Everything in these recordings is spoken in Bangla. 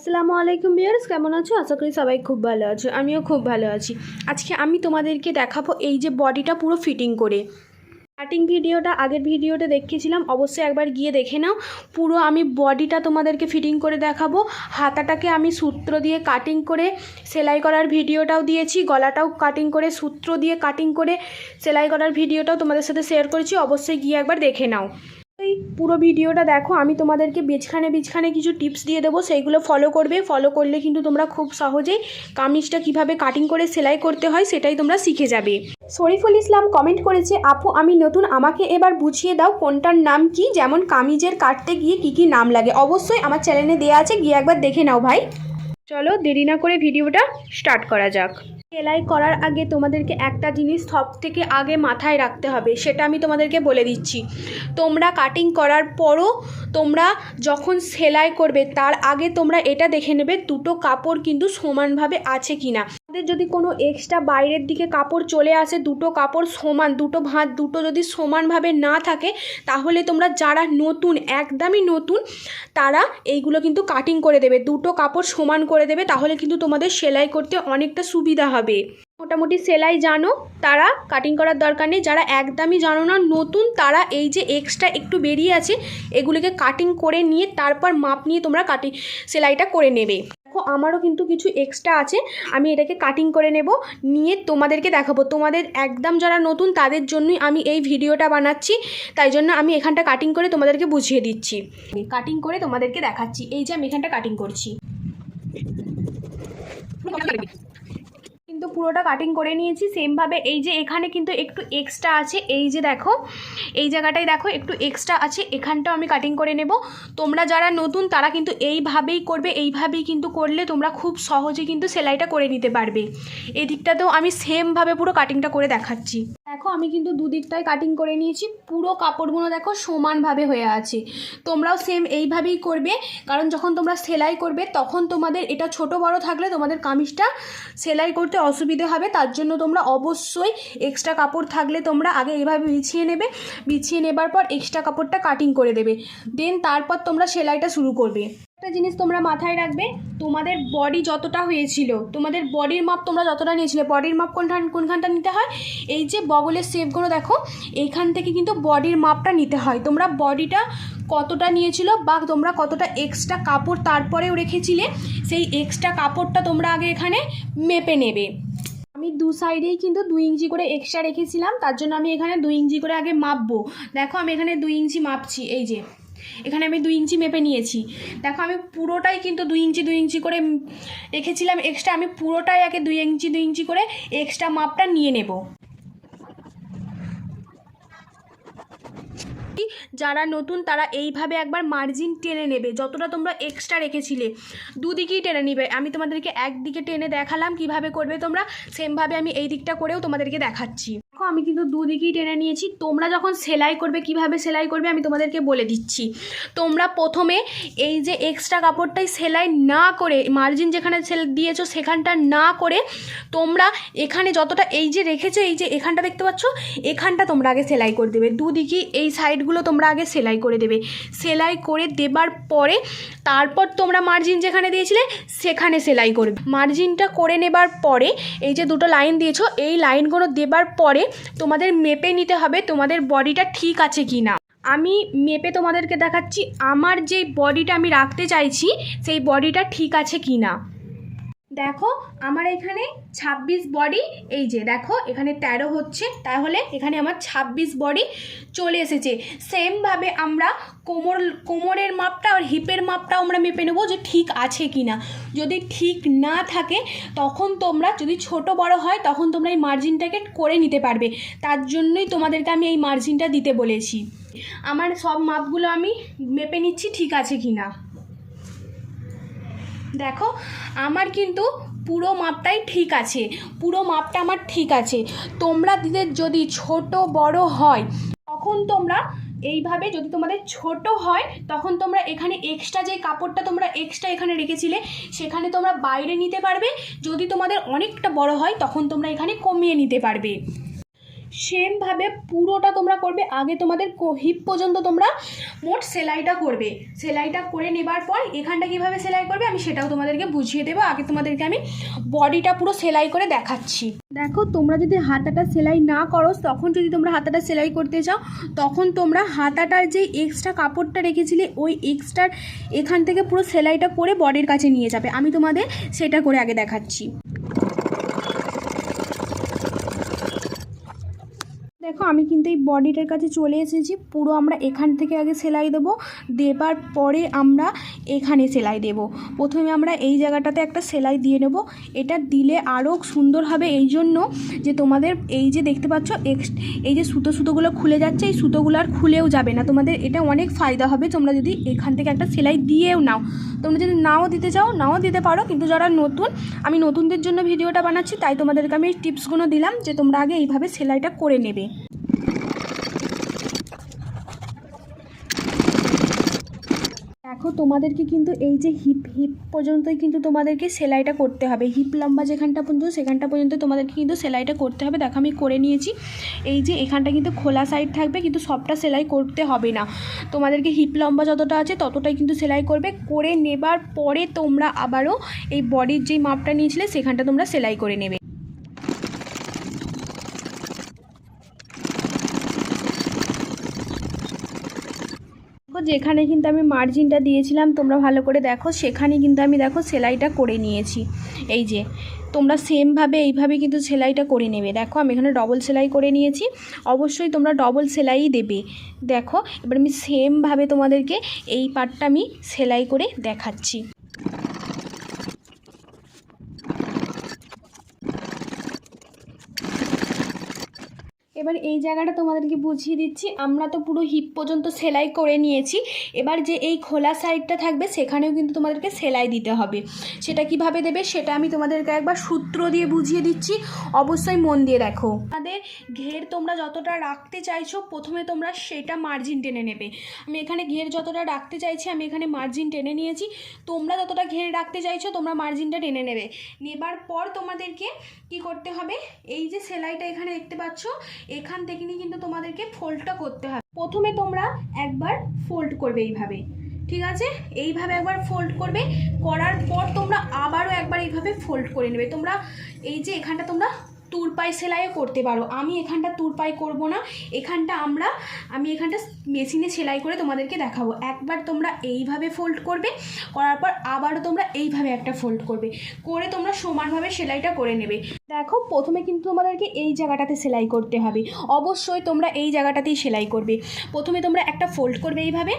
আসসালামু আলাইকুম বিয়ার্স কেমন আছো? আশা করি সবাই খুব ভালো আছো, আমিও খুব ভালো আছি। আজকে আমি তোমাদেরকে দেখাবো এই যে বডিটা পুরো ফিটিং করে। কাটিং ভিডিওটা, আগের ভিডিওতে দেখিয়েছিলাম অবশ্যই একবার গিয়ে দেখে নাও। পুরো আমি বডিটা তোমাদেরকে ফিটিং করে দেখাবো। হাতাটাকে আমি সূত্র দিয়ে কাটিং করে সেলাই করার ভিডিওটাও দিয়েছি, গলাটাও কাটিং করে সূত্র দিয়ে কাটিং করে সেলাই করার ভিডিওটাও তোমাদের সাথে শেয়ার করেছি, অবশ্যই গিয়ে একবার দেখে নাও। এই পুরো ভিডিওটা দেখো, আমি তোমাদেরকে বিছখানে বিছখানে কিছু টিপস দিয়ে দেবো, সেইগুলো ফলো করবে। ফলো করলে কিন্তু তোমরা খুব সহজেই কামিজটা কীভাবে কাটিং করে সেলাই করতে হয় সেটাই তোমরা শিখে যাবে। শরীফুল ইসলাম কমেন্ট করেছে, আপু, আমি নতুন, আমাকে এবার বুঝিয়ে দাও কোনটার নাম কি? যেমন কামিজের কাটতে গিয়ে কি কি নাম লাগে? অবশ্যই আমার চ্যানেলে দেওয়া আছে, গিয়ে একবার দেখে নাও ভাই। চলো দেরি না করে ভিডিওটা স্টার্ট করা যাক। সেলাই করার আগে তোমাদেরকে একটা জিনিস সব থেকে আগে মাথায় রাখতে হবে, সেটা আমি তোমাদেরকে বলে দিচ্ছি। তোমরা কাটিং করার পরও তোমরা যখন সেলাই করবে, তার আগে তোমরা এটা দেখে নেবে দুটো কাপড় কিন্তু সমানভাবে আছে কি না আমাদের যদি কোনো এক্সট্রা বাইরের দিকে কাপড় চলে আসে, দুটো কাপড় সমান, দুটো ভাঁজ, দুটো যদি সমানভাবে না থাকে, তাহলে তোমরা যারা নতুন, একদমই নতুন, তারা এইগুলো কিন্তু কাটিং করে দেবে। দুটো কাপড় সমান করে দেবে, তাহলে কিন্তু তোমাদের সেলাই করতে অনেকটা সুবিধা হবে। মোটামুটি সেলাই জানো, তারা কাটিং করার দরকার নেই। যারা একদমই জানো না, নতুন, তারা এই যে এক্সট্রা একটু বেরিয়ে আছে, এগুলিকে কাটিং করে নিয়ে তারপর মাপ নিয়ে তোমরা কাটিং সেলাইটা করে নেবে। আমারও কিন্তু কিছু এক্সট্রা আছে। আমি এটাকে কাটিং করে নেব, নিয়ে তোমাদেরকে দেখাবো। তোমাদের একদম যারা নতুন, তাদের জন্যই আমি এই ভিডিওটা বানাচ্ছি। তাই জন্য আমি এখানটা কাটিং করে তোমাদেরকে বুঝিয়ে দিচ্ছি। কাটিং করে তোমাদেরকে দেখাচ্ছি। এই যে আমি এখানটা কাটিং করছি। কিন্তু পুরোটা কাটিং করে নিয়েছি সেমভাবে এই যে এখানে কিন্তু একটু এক্সট্রা আছে, এই যে দেখো, এই জায়গাটায় দেখো একটু এক্সট্রা আছে, এখানটাও আমি কাটিং করে নেব। তোমরা যারা নতুন, তারা কিন্তু এইভাবেই করবে, এইভাবেই কিন্তু করলে তোমরা খুব সহজে কিন্তু সেলাইটা করে নিতে পারবে। এদিকটাতেও আমি সেমভাবে পুরো কাটিংটা করে দেখাচ্ছি। দেখো, আমি কিন্তু দুদিকটাই কাটিং করে নিয়েছি। পুরো কাপড়গুলো দেখো সমানভাবে হয়ে আছে। তোমরাও সেম এইভাবেই করবে, কারণ যখন তোমরা সেলাই করবে, তখন তোমাদের এটা ছোট বড় থাকলে তোমাদের কামিজটা সেলাই করতে অসুবিধে হবে। তার জন্য তোমরা অবশ্যই এক্সট্রা কাপড় থাকলে তোমরা আগে এভাবে বিছিয়ে নেবে। বিছিয়ে নেবার পর এক্সট্রা কাপড়টা কাটিং করে দেবে। দেন তারপর তোমরা সেলাইটা শুরু করবে। একটা জিনিস তোমরা মাথায় রাখবে, তোমাদের বডি যতটা হয়েছিল, তোমাদের বডির মাপ তোমরা যতটা নিয়েছিলে বডির মাপ কোনখান কোনখানটা নিতে হয়? এই যে বগলের শেপগুলো দেখো, এইখান থেকে কিন্তু বডির মাপটা নিতে হয়। তোমরা বডিটা কতটা নিয়েছিল বা তোমরা কতটা এক্সট্রা কাপড় তারপরেও রেখেছিলে, সেই এক্সট্রা কাপড়টা তোমরা আগে এখানে মেপে নেবে। আমি দু সাইডেই কিন্তু দুই ইঞ্চি করে এক্সট্রা রেখেছিলাম, তার জন্য আমি এখানে দুই ইঞ্চি করে আগে মাপবো। দেখো, আমি এখানে দুই ইঞ্চি মাপছি, এই যে। এখানে আমি দুই ইঞ্চি মেপে নিয়েছি। দেখো, আমি পুরোটাই কিন্তু দুই ইঞ্চি দুই ইঞ্চি করে রেখেছিলাম। এক্সট্রা আমি পুরোটাই আগে দুই ইঞ্চি দুই ইঞ্চি করে এক্সট্রা মাপটা নিয়ে নেব। যারা নতুন, তারা এইভাবে একবার মার্জিন টেনে নেবে। যতটা তোমরা এক্সট্রা রেখেছিলে, দুদিকেই টেনে নেবে। আমি তোমাদেরকে একদিকে টেনে দেখালাম কীভাবে করবে তোমরা। সেমভাবে আমি এই দিকটা করেও তোমাদেরকে দেখাচ্ছি। দেখো, আমি কিন্তু দুদিকেই টেনে নিয়েছি। তোমরা যখন সেলাই করবে, কীভাবে সেলাই করবে, আমি তোমাদেরকে বলে দিচ্ছি। তোমরা প্রথমে এই যে এক্সট্রা কাপড়টাই সেলাই না করে মার্জিন যেখানে দিয়েছ সেখানটা না করে, তোমরা এখানে যতটা, এই যে রেখেছো, এই যে এখানটা দেখতে পাচ্ছ, এখানটা তোমরা আগে সেলাই করে দেবে। দুদিকেই এই সাইডগুলো তোমরা আগে সেলাই করে দেবে। সেলাই করে দেবার পরে, তারপর তোমরা মার্জিন যেখানে দিয়েছিলে, সেখানে সেলাই করবে। মার্জিনটা করে নেবার পরে, এই যে দুটো লাইন দিয়েছ, এই লাইনগুলো দেবার পরে তোমাদের মেপে নিতে হবে তোমাদের বডিটা ঠিক আছে কি না আমি মেপে তোমাদেরকে দেখাচ্ছি, আমার যে বডিটা আমি রাখতে চাইছি, সেই বডিটা ঠিক আছে কি না দেখো, আমার এখানে ছাব্বিশ বডি এই যে দেখো, এখানে তেরো হচ্ছে, তাহলে এখানে আমার ছাব্বিশ বডি চলে এসেছে। সেমভাবে আমরা কোমর, কোমরের মাপটা আর হিপের মাপটাও আমরা মেপে নেব যে ঠিক আছে কি না যদি ঠিক না থাকে, তখন তোমরা, যদি ছোট বড় হয়, তখন তোমরা এই মার্জিনটাকে করে নিতে পারবে। তার জন্যই তোমাদেরকে আমি এই মার্জিনটা দিতে বলেছি। আমার সব মাপগুলো আমি মেপে নিচ্ছি ঠিক আছে কি না দেখো, আমার কিন্তু পুরো মাপটাই ঠিক আছে। পুরো মাপটা আমার ঠিক আছে। তোমরা যদি ছোট বড় হয়, তখন তোমরা এইভাবে যদি তোমাদের ছোট হয়, তখন তোমরা এখানে এক্সট্রা যে কাপড়টা তোমরা এক্সট্রা এখানে রেখেছিলে, সেখানে তোমরা বাইরে নিতে পারবে। যদি তোমাদের অনেকটা বড় হয়, তখন তোমরা এখানে কমিয়ে নিতে পারবে। সেমভাবে পুরোটা তোমরা করবে। আগে তোমাদের হিপ পর্যন্ত তোমরা মোট সেলাইটা করবে। সেলাইটা করে নেবার পর এখানটা কীভাবে সেলাই করবে আমি সেটাও তোমাদেরকে বুঝিয়ে দেবো। আগে তোমাদেরকে আমি বডিটা পুরো সেলাই করে দেখাচ্ছি। দেখো, তোমরা যদি হাতাটা সেলাই না করো, তখন যদি তোমরা হাতাটা সেলাই করতে চাও, তখন তোমরা হাতাটার যে এক্সট্রা কাপড়টা রেখেছিলে, ওই এক্সট্রার এখান থেকে পুরো সেলাইটা করে বডির কাছে নিয়ে যাবে। আমি তোমাদের সেটা করে আগে দেখাচ্ছি। দেখো, আমি কিন্তু এই বডিটার কাছে চলে এসেছি। পুরো আমরা এখান থেকে আগে সেলাই দেবো। দেবার পরে আমরা এখানে সেলাই দেব। প্রথমে আমরা এই জায়গাটাতে একটা সেলাই দিয়ে নেব। এটা দিলে আরও সুন্দর হবে। এই জন্য যে তোমাদের এই যে দেখতে পাচ্ছ এই যে সুতো সুতোগুলো খুলে যাচ্ছে, এই সুতোগুলো আর খুলেও যাবে না। তোমাদের এটা অনেক ফায়দা হবে। তোমরা যদি এখান থেকে একটা সেলাই দিয়েও নাও। তোমরা যদি নাও দিতে চাও, নাও দিতে পারো। কিন্তু যারা নতুন, আমি নতুনদের জন্য ভিডিওটা বানাচ্ছি, তাই তোমাদেরকে আমি টিপসগুলো দিলাম যে তোমরা আগে এইভাবে সেলাইটা করে নেবে। দেখো, তোমাদেরকে কিন্তু এই যে হিপ হিপ পর্যন্তই কিন্তু তোমাদেরকে সেলাইটা করতে হবে। হিপ লম্বা যেখানটা পর্যন্ত, সেখানটা পর্যন্ত তোমাদেরকে কিন্তু সেলাইটা করতে হবে। দেখো, আমি করে নিয়েছি। এই যে এখানটা কিন্তু খোলা সাইড থাকবে, কিন্তু সবটা সেলাই করতে হবে না। তোমাদেরকে হিপ লম্বা যতটা আছে, ততটাই কিন্তু সেলাই করবে। করে নেবার পরে তোমরা আবারও এই বডির যেই মাপটা নিয়েছিলে, সেখানটা তোমরা সেলাই করে নেবে দেখো যেখানে কিন্তু আমি মার্জিনটা দিয়েছিলাম, তোমরা ভালো করে দেখো। সেখানে কিন্তু আমি দেখো সেলাইটা করে নিয়েছি। এই যে, তোমরা সেমভাবে এইভাবে কিন্তু সেলাইটা করে নেবে। দেখো, আমি এখানে ডবল সেলাই করে নিয়েছি। অবশ্যই তোমরা ডবল সেলাই দেবে। দেখো, এবার আমি সেমভাবে তোমাদেরকে এই পার্টটা আমি সেলাই করে দেখাচ্ছি। এবার এই জায়গাটা তোমাদেরকে বুঝিয়ে দিচ্ছি। আমরা তো পুরো হিপ পর্যন্ত সেলাই করে নিয়েছি। এবার যে এই খোলা সাইডটা থাকবে, সেখানেও কিন্তু তোমাদেরকে সেলাই দিতে হবে। সেটা কীভাবে দেবে, সেটা আমি তোমাদেরকে একবার সূত্র দিয়ে বুঝিয়ে দিচ্ছি। অবশ্যই মন দিয়ে দেখো। আমাদের ঘের তোমরা যতটা রাখতে চাইছো, প্রথমে তোমরা সেটা মার্জিন টেনে নেবে। আমি এখানে ঘের যতটা রাখতে চাইছি, আমি এখানে মার্জিন টেনে নিয়েছি। তোমরা যতটা ঘের রাখতে চাইছো, তোমরা মার্জিনটা টেনে নেবে। নেবার পর তোমাদেরকে কি করতে হবে, এই যে সেলাইটা এখানে দেখতে পাচ্ছ এখান থেকে নিয়ে কিন্তু তোমাদেরকে ফোল্ডটা করতে হবে। প্রথমে তোমরা একবার ফোল্ড করবে এইভাবে, ঠিক আছে? এইভাবে একবার ফোল্ড করবে, করার পর তোমরা আবারও একবার এইভাবে ফোল্ড করে নেবে। তোমরা এই যে এখানটা তোমরা তুরপাই সেলাইও করতে পারো। আমি এখানটা তুরপাই করব না, এখানটা আমরা, আমি এখানটা মেশিনে সেলাই করে তোমাদেরকে দেখাবো। একবার তোমরা এইভাবে ফোল্ড করবে, করার পর আবারও তোমরা এইভাবে একটা ফোল্ড করবে। করে তোমরা সমানভাবে সেলাইটা করে নেবে। দেখো, প্রথমে কিন্তু তোমাদেরকে এই জায়গাটাতে সেলাই করতে হবে। অবশ্যই তোমরা এই জায়গাটাতেই সেলাই করবে। প্রথমে তোমরা একটা ফোল্ড করবে এইভাবে।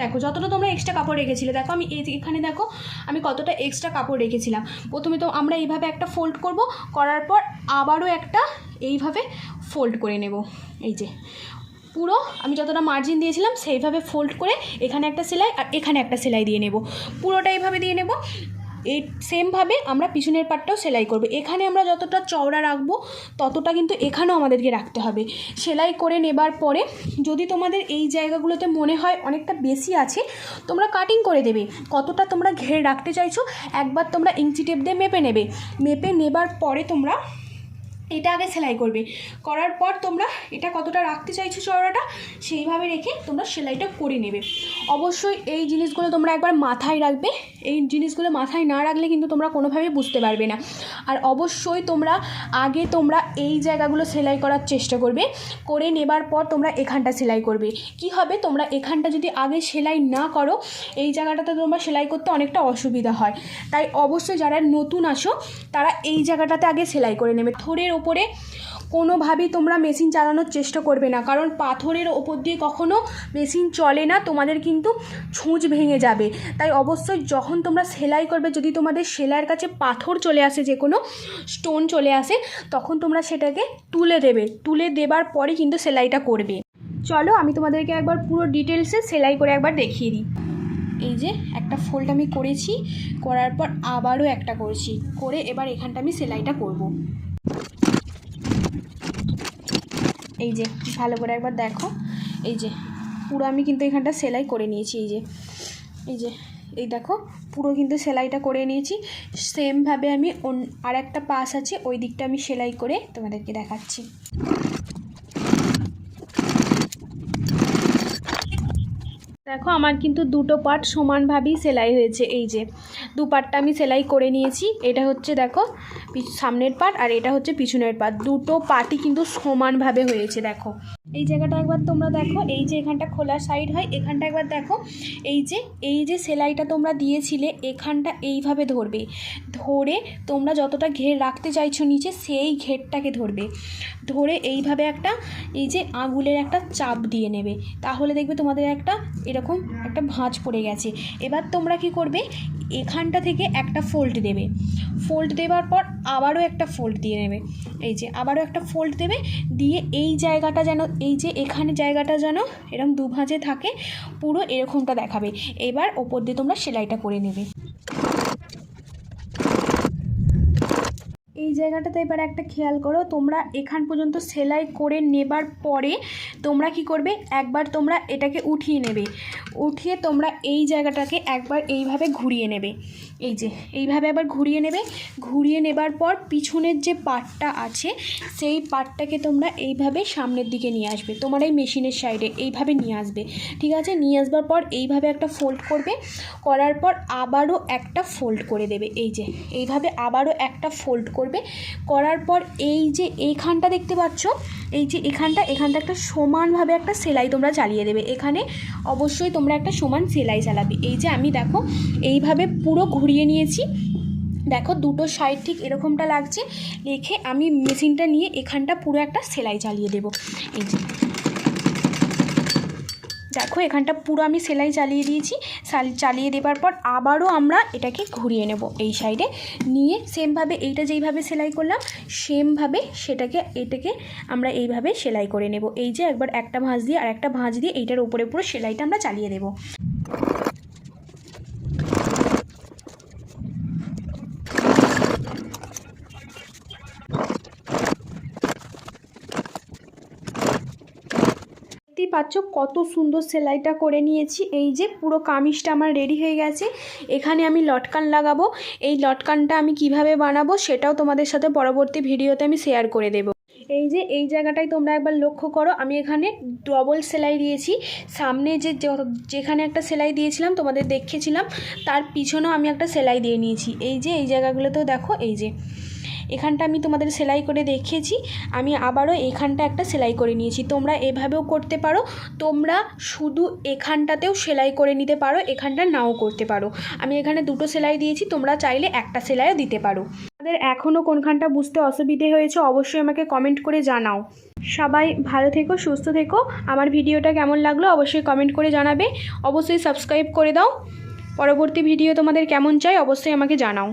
দেখো, যতটা তোমরা এক্সট্রা কাপড় রেখেছিলে, দেখো আমি এই এখানে দেখো, আমি কতটা এক্সট্রা কাপড় রেখেছিলাম। প্রথমে তো আমরা এইভাবে একটা ফোল্ড করব, করার পর আবারও একটা এইভাবে ফোল্ড করে নেব। এই যে, পুরো আমি যতটা মার্জিন দিয়েছিলাম, সেইভাবে ফোল্ড করে এখানে একটা সেলাই আর এখানে একটা সেলাই দিয়ে নেব। পুরোটা এইভাবে দিয়ে নেব। এই সেমভাবে আমরা পিছনের পাটটাও সেলাই করব। এখানে আমরা যতটা চওড়া রাখব, ততটা কিন্তু এখানেও আমাদেরকে রাখতে হবে। সেলাই করে নেবার পরে যদি তোমাদের এই জায়গাগুলোতে মনে হয় অনেকটা বেশি আছে, তোমরা কাটিং করে দেবে। কতটা তোমরা ঘের রাখতে চাইছো, একবার তোমরা ইঞ্চি টেপ দিয়ে মেপে নেবে। মেপে নেবার পরে তোমরা এটা আগে সেলাই করবে। করার পর তোমরা এটা কতটা রাখতে চাইছো চওড়াটা, সেইভাবে রেখে তোমরা সেলাইটা করে নেবে। অবশ্যই এই জিনিসগুলো তোমরা একবার মাথায় রাখবে। এই জিনিসগুলো মাথায় না রাখলে কিন্তু তোমরা কোনোভাবেই বুঝতে পারবে না। আর অবশ্যই তোমরা আগে তোমরা এই জায়গাগুলো সেলাই করার চেষ্টা করবে। করে নেবার পর তোমরা এখানটা সেলাই করবে। কি হবে? তোমরা এখানটা যদি আগে সেলাই না করো, এই জায়গাটাতে তোমরা সেলাই করতে অনেকটা অসুবিধা হয়। তাই অবশ্যই যারা নতুন আসো, তারা এই জায়গাটাতে আগে সেলাই করে নেবে। থোড়ের ওপরে কোনোভাবেই তোমরা মেশিন চালানোর চেষ্টা করবে না। কারণ পাথরের ওপর দিয়ে কখনো মেশিন চলে না, তোমাদের কিন্তু ছুঁচ ভেঙে যাবে। তাই অবশ্যই যখন তোমরা সেলাই করবে, যদি তোমাদের সেলাইয়ের কাছে পাথর চলে আসে যে কোনো স্টোন চলে আসে, তখন তোমরা সেটাকে তুলে দেবে। তুলে দেবার পরে কিন্তু সেলাইটা করবে। চলো আমি তোমাদেরকে একবার পুরো ডিটেলসে সেলাই করে একবার দেখিয়ে দিই। এই যে একটা ফোল্ড আমি করেছি, করার পর আবারও একটা করেছি। করে এবার এখানটা আমি সেলাইটা করব। এই যে, ভালো করে একবার দেখো। এই যে, পুরো আমি কিন্তু এখানটা সেলাই করে নিয়েছি, এই যে। এই যে, এই দেখো, পুরো কিন্তু সেলাইটা করে নিয়েছি। সেমভাবে আমি আর একটা পাশ আছে, ওই দিকটা আমি সেলাই করে তোমাদেরকে দেখাচ্ছি। দেখো, আমার কিন্তু দুটো পার্ট সমানভাবেই সেলাই হয়েছে, এই যে। দু পার্টটা আমি সেলাই করে নিয়েছি, এটা হচ্ছে দেখো সামনের পার্ট আর এটা হচ্ছে পিছনের পার্ট দুটো পার্টই কিন্তু সমানভাবে হয়েছে, দেখো। এই জায়গাটা একবার তোমরা দেখো, এই যে এখানটা খোলা সাইড হয়, এখানটা একবার দেখো, এই যে এই যে সেলাইটা তোমরা দিয়েছিলে, এখানটা এইভাবে ধরবে। ধরে তোমরা যতটা ঘের রাখতে চাইছো নিচে, সেই ঘেরটাকে ধরবে। ধরে এইভাবে একটা, এই যে আঙুলের একটা চাপ দিয়ে নেবে। তাহলে দেখবে তোমাদের একটা, এরকম একটা ভাঁজ পড়ে গেছে। এবার তোমরা কি করবে? এখানটা থেকে একটা ফোল্ড দেবে। ফোল্ড দেওয়ার পর আবারও একটা ফোল্ড দিয়ে নেবে। এই যে আবারও একটা ফোল্ড দেবে, দিয়ে এই জায়গাটা যেন, এই যে এখানে জায়গাটা যেন এরকম দু ভাঁজে থাকে, পুরো এরকমটা দেখাবে। এবার ওপর দিয়ে তোমরা সেলাইটা করে নেবে। এই জায়গাটাতে এবার একটা খেয়াল করো, তোমরা এখান পর্যন্ত সেলাই করে নেবার পরে তোমরা কি করবে? একবার তোমরা এটাকে উঠিয়ে নেবে। উঠিয়ে তোমরা এই জায়গাটাকে একবার এইভাবে ঘুরিয়ে নেবে। এই যে, এইভাবে একবার ঘুরিয়ে নেবে। ঘুরিয়ে নেবার পর পিছনের যে পাটটা আছে, সেই পাটটাকে তোমরা এইভাবে সামনের দিকে নিয়ে আসবে। তোমার এই মেশিনের সাইডে এইভাবে নিয়ে আসবে। ঠিক আছে? নিয়ে আসবার পর এইভাবে একটা ফোল্ড করবে। করার পর আবারও একটা ফোল্ড করে দেবে। এই যে, এইভাবে আবারও একটা ফোল্ড করবে। করার পর এই যে এইখানটা দেখতে পাচ্ছ? এই যে এখানটা এখানটা একটা সমানভাবে একটা সেলাই তোমরা চালিয়ে দেবে। এখানে অবশ্যই তোমরা একটা সমান সেলাই চালাবে। এই যে আমি দেখো, এইভাবে পুরো ঘুরিয়ে নিয়েছি। দেখো, দুটো সাইড ঠিক এরকমটা লাগছে। রেখে আমি মেশিনটা নিয়ে এখানটা পুরো একটা সেলাই চালিয়ে দেবো। এই যে। দেখো, এখানটা পুরো আমি সেলাই চালিয়ে দিয়েছি। চালিয়ে দেবার পর আবারও আমরা এটাকে ঘুরিয়ে নেব এই সাইডে। নিয়ে সেমভাবে এইটা যেইভাবে সেলাই করলাম, সেমভাবে সেটাকে, এটাকে আমরা এইভাবে সেলাই করে নেব। এই যে একবার একটা ভাঁজ দিয়ে আর একটা ভাঁজ দিয়ে এইটার উপরে পুরো সেলাইটা আমরা চালিয়ে দেবো। পাচ্ছ? কত সুন্দর সেলাইটা করে নিয়েছি। এই যে পুরো কামিজটা আমার রেডি হয়ে গেছে। এখানে আমি লটকান লাগাবো। এই লটকানটা আমি কীভাবে বানাবো সেটাও তোমাদের সাথে পরবর্তী ভিডিওতে আমি শেয়ার করে দেবো। এই যে এই জায়গাটাই তোমরা একবার লক্ষ্য করো। আমি এখানে ডবল সেলাই দিয়েছি। সামনে যে যেখানে একটা সেলাই দিয়েছিলাম, তোমাদের দেখেছিলাম তার পিছনেও আমি একটা সেলাই দিয়ে নিয়েছি। এই যে এই জায়গাগুলোতেও দেখো, এই যে। এখানটা আমি তোমাদের সেলাই করে দেখিয়েছি। আমি আবারও এখানটা একটা সেলাই করে নিয়েছি। তোমরা এভাবেও করতে পারো। তোমরা শুধু এখানটাতেও সেলাই করে নিতে পারো, এখানটা নাও করতে পারো। আমি এখানে দুটো সেলাই দিয়েছি, তোমরা চাইলে একটা সেলাইও দিতে পারো। তোমাদের এখনও কোনখানটা বুঝতে অসুবিধে হয়েছে অবশ্যই আমাকে কমেন্ট করে জানাও। সবাই ভালো থেকো, সুস্থ থেকো। আমার ভিডিওটা কেমন লাগল অবশ্যই কমেন্ট করে জানাবে। অবশ্যই সাবস্ক্রাইব করে দাও। পরবর্তী ভিডিও তোমাদের কেমন চাই অবশ্যই আমাকে জানাও।